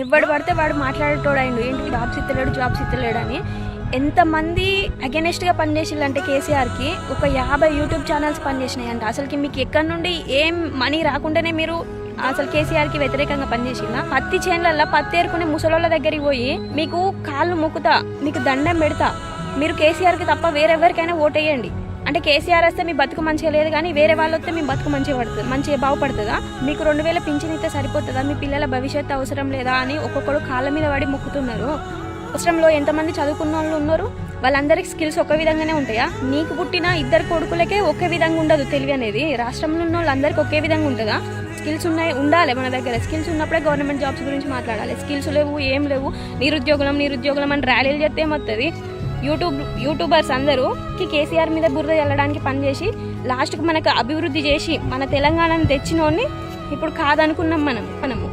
ఎవడు పడితే వాడు మాట్లాడేటోడాయండు ఏంటి జాబ్స్ ఇస్తలేడు జాబ్స్ ఇస్తలేడు అని. ఎంతమంది అగెనెస్ట్గా పనిచేసిందంటే కేసీఆర్కి ఒక యాభై యూట్యూబ్ ఛానల్స్ పనిచేసినాయంట. అసలుకి మీకు ఎక్కడి నుండి ఏం మనీ రాకుండానే మీరు అసలు కేసీఆర్కి వ్యతిరేకంగా పనిచేసిందా పత్తి చేనులలో పత్తి ఏరుకునే ముసలోళ్ళ దగ్గరికి పోయి మీకు కాళ్ళు మొక్కుతా మీకు దండం పెడతా. మీరు కేసీఆర్కి తప్ప వేరెవరికైనా ఓటేయండి. అంటే కేసీఆర్ వస్తే మీ బతుకు మంచిగా లేదు కానీ వేరే వాళ్ళు వస్తే మీ బతుకు మంచిగా పడుతుంది మంచిగా బాగుపడుతుందా? మీకు రెండు వేల పింఛన్ ఇస్తే సరిపోతుందా? మీ పిల్లల భవిష్యత్తు అవసరం లేదా అని ఒక్కొక్కడు కాళ్ళ మీద పడి మొక్కుతున్నారు. అవసరంలో ఎంతమంది చదువుకున్న వాళ్ళు ఉన్నారు? వాళ్ళందరికీ స్కిల్స్ ఒక విధంగానే ఉంటాయా? నీకు పుట్టిన ఇద్దరు కొడుకులకే ఒకే విధంగా ఉండదు తెలివి అనేది. రాష్ట్రంలో ఉన్న వాళ్ళందరికీ ఒకే విధంగా ఉంటుందా? స్కిల్స్ ఉన్నాయి ఉండాలి మన దగ్గర. స్కిల్స్ ఉన్నప్పుడే గవర్నమెంట్ జాబ్స్ గురించి మాట్లాడాలి. స్కిల్స్ లేవు ఏం లేవు. నిరుద్యోగులం నిరుద్యోగులం అని ర్యాలీలు చేస్తే ఏమవుతుంది యూట్యూబ్ యూట్యూబర్స్ అందరూ కేసీఆర్ మీద బురద చల్లడానికి పనిచేసి లాస్ట్కి మనకు అభివృద్ధి చేసి మన తెలంగాణను తెచ్చినోడిని ఇప్పుడు కాదనుకున్నాం మనం మనము.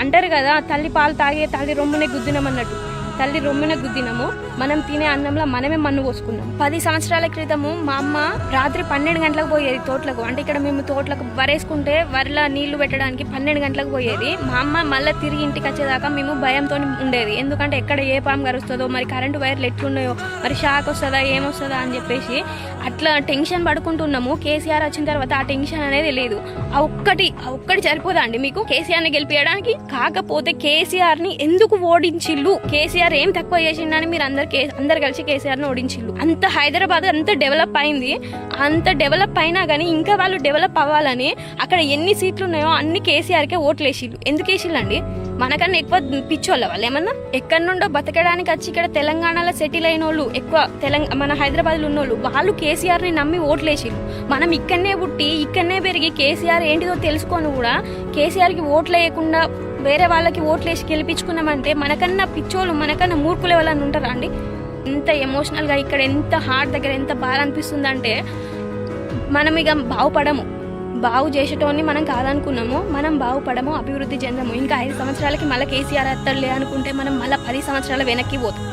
అంటారు కదా తల్లి పాలు తాగే తల్లి రొమ్మునే గుద్దినాం అన్నట్టు. తల్లి రొమ్మున గుద్దినాము మనం తినే అన్నంలో మనమే మన్ను పోసుకున్నాం. పది సంవత్సరాల క్రితము మా అమ్మ రాత్రి పన్నెండు గంటలకు పోయేది తోటలకు. అంటే ఇక్కడ మేము తోటలకు వరేసుకుంటే వరిలో నీళ్ళు పెట్టడానికి పన్నెండు గంటలకు పోయేది. మా అమ్మ మళ్ళీ తిరిగి ఇంటికి వచ్చేదాకా మేము భయంతో ఉండేది. ఎందుకంటే ఎక్కడ ఏ పాము కరుస్తుందో మరి కరెంటు వైర్లు ఎట్లున్నాయో మరి షాక్ వస్తుందా ఏమొస్తుందా అని చెప్పేసి అట్లా టెన్షన్ పడుకుంటున్నాము. కేసీఆర్ వచ్చిన తర్వాత ఆ టెన్షన్ అనేది లేదు. ఆ ఒక్కటి ఆ ఒక్కటి సరిపోదా అండి మీకు? కేసీఆర్ని గెలిపించడానికి కాకపోతే కేసీఆర్ని ఎందుకు ఓడించిల్లు కేసీఆర్ ఏం తక్కువ చేసిండని మీరు అందరు అందరు కలిసి కేసీఆర్ని ఓడించిల్లు అంత హైదరాబాద్ అంత డెవలప్ అయింది. అంత డెవలప్ అయినా కానీ ఇంకా వాళ్ళు డెవలప్ అవ్వాలని అక్కడ ఎన్ని సీట్లు ఉన్నాయో అన్ని కేసీఆర్కే ఓట్లు వేసిల్లు ఎందుకు వేసిల్లండి మనకన్నా ఎక్కువ పిచ్చోళ్ళ వాళ్ళు ఏమన్నా? ఎక్కడి నుండో బతకడానికి వచ్చి ఇక్కడ తెలంగాణలో సెటిల్ అయిన వాళ్ళు ఎక్కువ తెలంగాణ మన హైదరాబాద్లో ఉన్న వాళ్ళు వాళ్ళు కేసీఆర్ని నమ్మి ఓట్లేసిరు మనం ఇక్కడనే పుట్టి ఇక్కడనే పెరిగి కేసీఆర్ ఏంటిదో తెలుసుకొని కూడా కేసీఆర్కి ఓట్లు వేయకుండా వేరే వాళ్ళకి ఓట్లేసి గెలిపించుకున్నామంటే మనకన్నా పిచ్చోళ్ళు మనకన్నా మూర్ఖులు ఎవరన్నా ఉంటారా అండి ఎంత ఎమోషనల్గా ఇక్కడ ఎంత హార్ట్ దగ్గర ఎంత బాధ అనిపిస్తుందంటే మనం ఇక బాగుపడము. బాగు చేసేటోని మనం కాదనుకున్నాము. మనం బాగుపడము అభివృద్ధి చెందము. ఇంకా ఐదు సంవత్సరాలకి మళ్ళీ కేసీఆర్ ఎత్తలే అనుకుంటే మనం మళ్ళీ పది సంవత్సరాల వెనక్కి పోతాం.